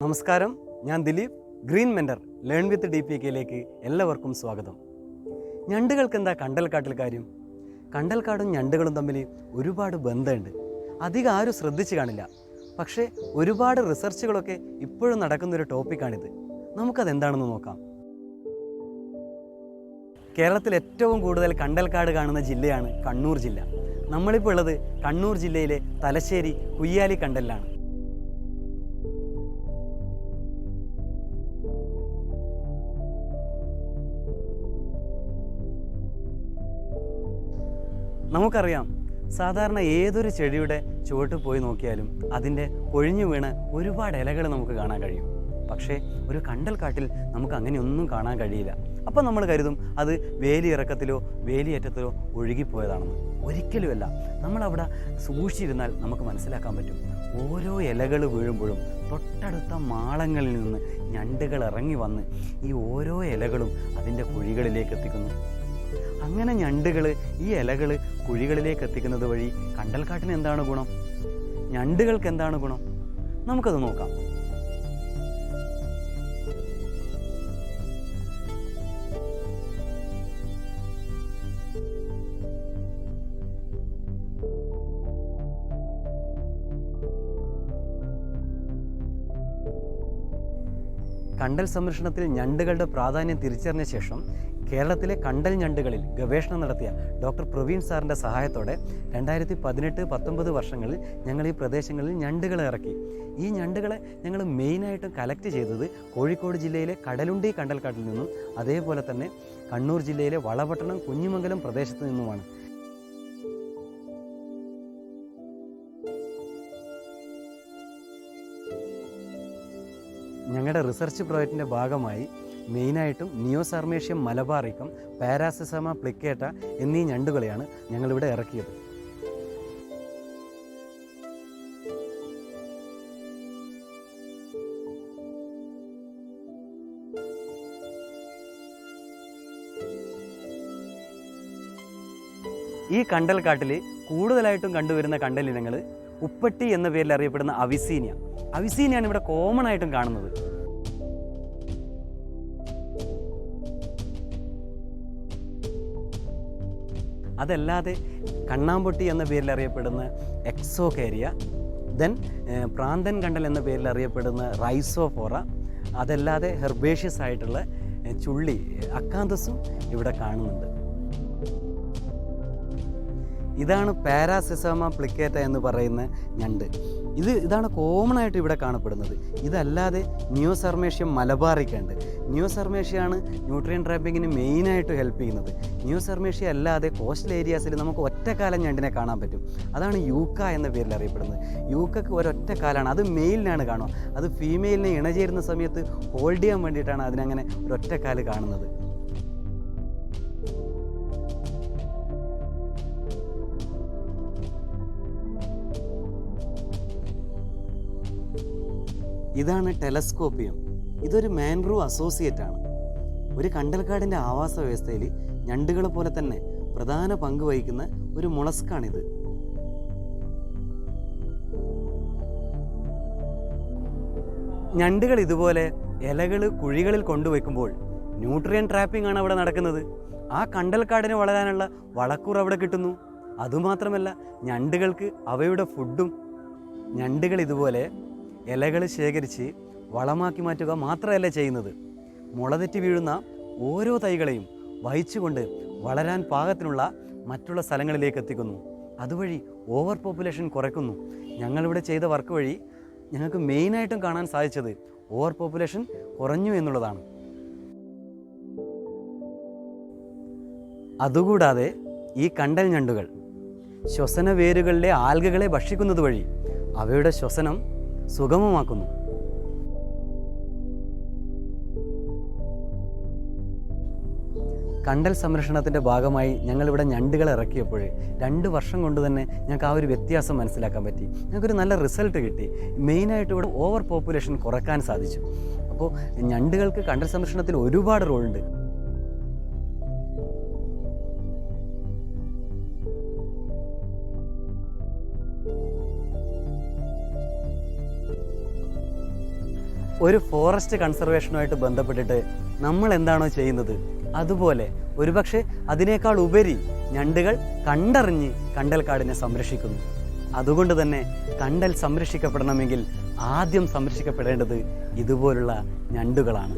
നമസ്കാരം. ഞാൻ Dileep green mender learn with D P കെയിലേക്ക് എല്ലാവർക്കും സ്വാഗതം. ഞണ്ടുകൾക്ക് എന്താ കണ്ടൽക്കാട്ടിൽ കാര്യം? കണ്ടൽക്കാടും ഞണ്ടുകളും തമ്മിൽ ഒരുപാട് ബന്ധമുണ്ട്. അധികം ആരും ശ്രദ്ധിച്ചു കാണില്ല. പക്ഷേ ഒരുപാട് റിസർച്ചുകളൊക്കെ ഇപ്പോഴും നടക്കുന്നൊരു നമുക്കത് എന്താണെന്ന് നോക്കാം. കേരളത്തിൽ ഏറ്റവും കൂടുതൽ കണ്ടൽക്കാട് കാണുന്ന ജില്ലയാണ് കണ്ണൂർ ജില്ല. നമ്മളിപ്പോൾ ഉള്ളത് കണ്ണൂർ ജില്ലയിലെ തലശ്ശേരി കുയ്യാലി കണ്ടലിലാണ്. നമുക്കറിയാം സാധാരണ ഏതൊരു ചെടിയുടെ ചുവട്ട് പോയി നോക്കിയാലും അതിന്റെ കൊഴിഞ്ഞു വീണ് ഒരുപാട് ഇലകൾ നമുക്ക് കാണാൻ കഴിയും. പക്ഷേ ഒരു കണ്ടൽക്കാട്ടിൽ നമുക്ക് അങ്ങനെയൊന്നും കാണാൻ കഴിയില്ല. അപ്പം നമ്മൾ കരുതും അത് വേലിയിറക്കത്തിലോ വേലിയേറ്റത്തിലോ ഒഴുകിപ്പോയതാണെന്ന്. ഒരിക്കലുമല്ല. നമ്മളവിടെ സൂക്ഷിച്ചിരുന്നാൽ നമുക്ക് മനസ്സിലാക്കാൻ പറ്റും. ഓരോ ഇലകൾ വീഴുമ്പോഴും തൊട്ടടുത്ത മാളങ്ങളിൽ നിന്ന് ഞണ്ടുകൾ ഇറങ്ങി വന്ന് ഈ ഓരോ ഇലകളും അതിന്റെ കുഴികളിലേക്ക് എത്തിക്കുന്നു. അങ്ങനെ ഞണ്ടുകൾ ഈ ഇലകൾ കുഴികളിലേക്ക് എത്തിക്കുന്നത് വഴി കണ്ടൽക്കാട്ടിന് എന്താണ് ഗുണം? ഞണ്ടുകൾക്ക് എന്താണ് ഗുണം? നമുക്കത് നോക്കാം. കണ്ടൽ സംരക്ഷണത്തിൽ ഞണ്ടുകളുടെ പ്രാധാന്യം തിരിച്ചറിഞ്ഞ ശേഷം കേരളത്തിലെ കണ്ടൽ ഞണ്ടുകളിൽ ഗവേഷണം നടത്തിയ ഡോക്ടർ പ്രവീൺ സാറിന്റെ സഹായത്തോടെ രണ്ടായിരത്തി പതിനെട്ട് പത്തൊമ്പത് വർഷങ്ങളിൽ ഞങ്ങൾ ഈ പ്രദേശങ്ങളിൽ ഞണ്ടുകളെ ഇറക്കി. ഈ ഞണ്ടുകളെ ഞങ്ങൾ മെയിനായിട്ടും കലക്ട് ചെയ്തത് കോഴിക്കോട് ജില്ലയിലെ കടലുണ്ടി കണ്ടൽക്കാട്ടിൽ നിന്നും അതേപോലെ തന്നെ കണ്ണൂർ ജില്ലയിലെ വളപട്ടണം കുഞ്ഞുമംഗലം പ്രദേശത്ത് നിന്നുമാണ്. ഞങ്ങളുടെ റിസർച്ച് പ്രോജക്റ്റിന്റെ ഭാഗമായി മെയിനായിട്ടും നിയോസാർമേഷ്യം മലബാറിക്കം പാരാസിസമ പ്ലിക്കേട്ട എന്നീ ഞണ്ടുകളെയാണ് ഞങ്ങളിവിടെ ഇറക്കിയത്. ഈ കണ്ടൽക്കാട്ടിൽ കൂടുതലായിട്ടും കണ്ടുവരുന്ന കണ്ടലിനങ്ങൾ ഉപ്പട്ടി എന്ന പേരിൽ അറിയപ്പെടുന്ന അവിസീനിയ. അവിസീനിയാണ് ഇവിടെ കോമൺ ആയിട്ടും കാണുന്നത്. അതല്ലാതെ കണ്ണാമ്പൊട്ടി എന്ന പേരിൽ അറിയപ്പെടുന്ന എക്സോ എക്സോകേരിയ ദെൻ പ്രാന്തൻ കണ്ടൽ എന്ന പേരിൽ അറിയപ്പെടുന്ന റൈസോഫോറ അതല്ലാതെ ഹെർബേഷ്യസ് ആയിട്ടുള്ള ചുള്ളി അക്കാന്തസും ഇവിടെ കാണുന്നുണ്ട്. ഇതാണ് പാരാസിസമ പ്ലിക്കേറ്റ എന്ന് പറയുന്ന ഞണ്ട്. ഇത് ഇതാണ് കോമൺ ആയിട്ട് ഇവിടെ കാണപ്പെടുന്നത്. ഇതല്ലാതെ ന്യൂസർമേഷ്യം മലബാറിക്കുണ്ട്. ന്യൂസർമേഷ്യയാണ് ന്യൂട്രിയൻ ട്രാപ്പിങ്ങിന് മെയിനായിട്ട് ഹെൽപ്പ് ചെയ്യുന്നത്. ന്യൂസർമേഷ്യ അല്ലാതെ കോസ്റ്റൽ ഏരിയാസിൽ നമുക്ക് ഒറ്റക്കാലം ഞണ്ടിനെ കാണാൻ പറ്റും. അതാണ് യൂക്ക എന്ന പേരിൽ അറിയപ്പെടുന്നത്. യൂക്കക്ക് ഒരൊറ്റ കാലാണ്. അത് മെയിലിനാണ് കാണുക. അത് ഫീമെയിലിനെ ഇണചേരുന്ന സമയത്ത് ഹോൾഡ് ചെയ്യാൻ വേണ്ടിയിട്ടാണ് അതിനങ്ങനെ ഒരൊറ്റക്കാൽ കാണുന്നത്. ഇതാണ് ടെലസ്കോപ്പിയം. ഇതൊരു മാൻഗ്രൂ അസോസിയേറ്റ് ആണ് ഒരു കണ്ടൽക്കാടിന്റെ ആവാസ വ്യവസ്ഥയിൽ ഞണ്ടുകളെ പോലെ തന്നെ പ്രധാന പങ്ക് വഹിക്കുന്ന ഒരു മുളസ്കാണിത്. ഞണ്ടുകൾ ഇതുപോലെ ഇലകൾ കുഴികളിൽ കൊണ്ടുവയ്ക്കുമ്പോൾ ന്യൂട്രിയൻ ട്രാപ്പിംഗ് ആണ് അവിടെ നടക്കുന്നത്. ആ കണ്ടൽക്കാടിന് വളരാനുള്ള വളക്കൂർ അവിടെ കിട്ടുന്നു. അതുമാത്രമല്ല ഞണ്ടുകൾക്ക് അവയുടെ ഫുഡും. ഞണ്ടുകൾ ഇതുപോലെ ഇലകൾ ശേഖരിച്ച് വളമാക്കി മാറ്റുക മാത്രമല്ല ചെയ്യുന്നത്. മുളതെറ്റി വീഴുന്ന ഓരോ തൈകളെയും വഹിച്ചുകൊണ്ട് വളരാൻ പാകത്തിനുള്ള മറ്റുള്ള സ്ഥലങ്ങളിലേക്ക് എത്തിക്കുന്നു. അതുവഴി ഓവർ പോപ്പുലേഷൻ കുറയ്ക്കുന്നു. ഞങ്ങളിവിടെ ചെയ്ത വർക്ക് വഴി ഞങ്ങൾക്ക് മെയിനായിട്ടും കാണാൻ സാധിച്ചത് ഓവർ പോപ്പുലേഷൻ കുറഞ്ഞു എന്നുള്ളതാണ്. അതുകൂടാതെ ഈ കണ്ടൽ ഞണ്ടുകൾ ശ്വസന വേരുകളിലെ ആൽഗകളെ ഭക്ഷിക്കുന്നത് വഴി അവയുടെ ശ്വസനം സുഗമമാക്കുന്നു. കണ്ടൽ സംരക്ഷണത്തിന്റെ ഭാഗമായി ഞങ്ങളിവിടെ ഞണ്ടുകൾ ഇറക്കിയപ്പോൾ രണ്ട് വർഷം കൊണ്ട് തന്നെ ഞങ്ങൾക്ക് ആ ഒരു വ്യത്യാസം മനസ്സിലാക്കാൻ പറ്റി. ഞങ്ങൾക്കൊരു നല്ല റിസൾട്ട് കിട്ടി. മെയിനായിട്ട് ഇവിടെ ഓവർ പോപ്പുലേഷൻ കുറയ്ക്കാൻ സാധിച്ചു. അപ്പോൾ ഞണ്ടുകൾക്ക് കണ്ടൽ സംരക്ഷണത്തിൽ ഒരുപാട് റോളുണ്ട്. ഒരു ഫോറസ്റ്റ് കൺസർവേഷനുമായിട്ട് ബന്ധപ്പെട്ടിട്ട് നമ്മൾ എന്താണോ ചെയ്യുന്നത്? അതുപോലെ ഒരുപക്ഷെ അതിനേക്കാൾ ഉപരി ഞണ്ടുകൾ കണ്ടറിഞ്ഞ് കണ്ടൽക്കാടിനെ സംരക്ഷിക്കുന്നു. അതുകൊണ്ട് തന്നെ കണ്ടൽ സംരക്ഷിക്കപ്പെടണമെങ്കിൽ ആദ്യം സംരക്ഷിക്കപ്പെടേണ്ടത് ഇതുപോലുള്ള ഞണ്ടുകളാണ്.